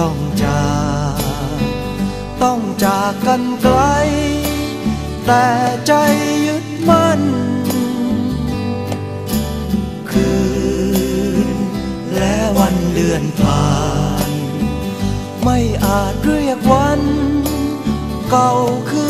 ต้องจากต้องจากกันไกล แต่ใจยึดมั่น คืน และวันเดือนผ่าน ไม่อาจเรียกวัน เก่าคืน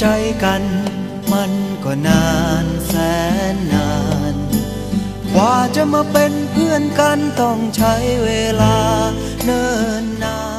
ใจกัน มันก็นานแสนนาน กว่าจะมาเป็นเพื่อนกันต้องใช้เวลาเนิ่นนาน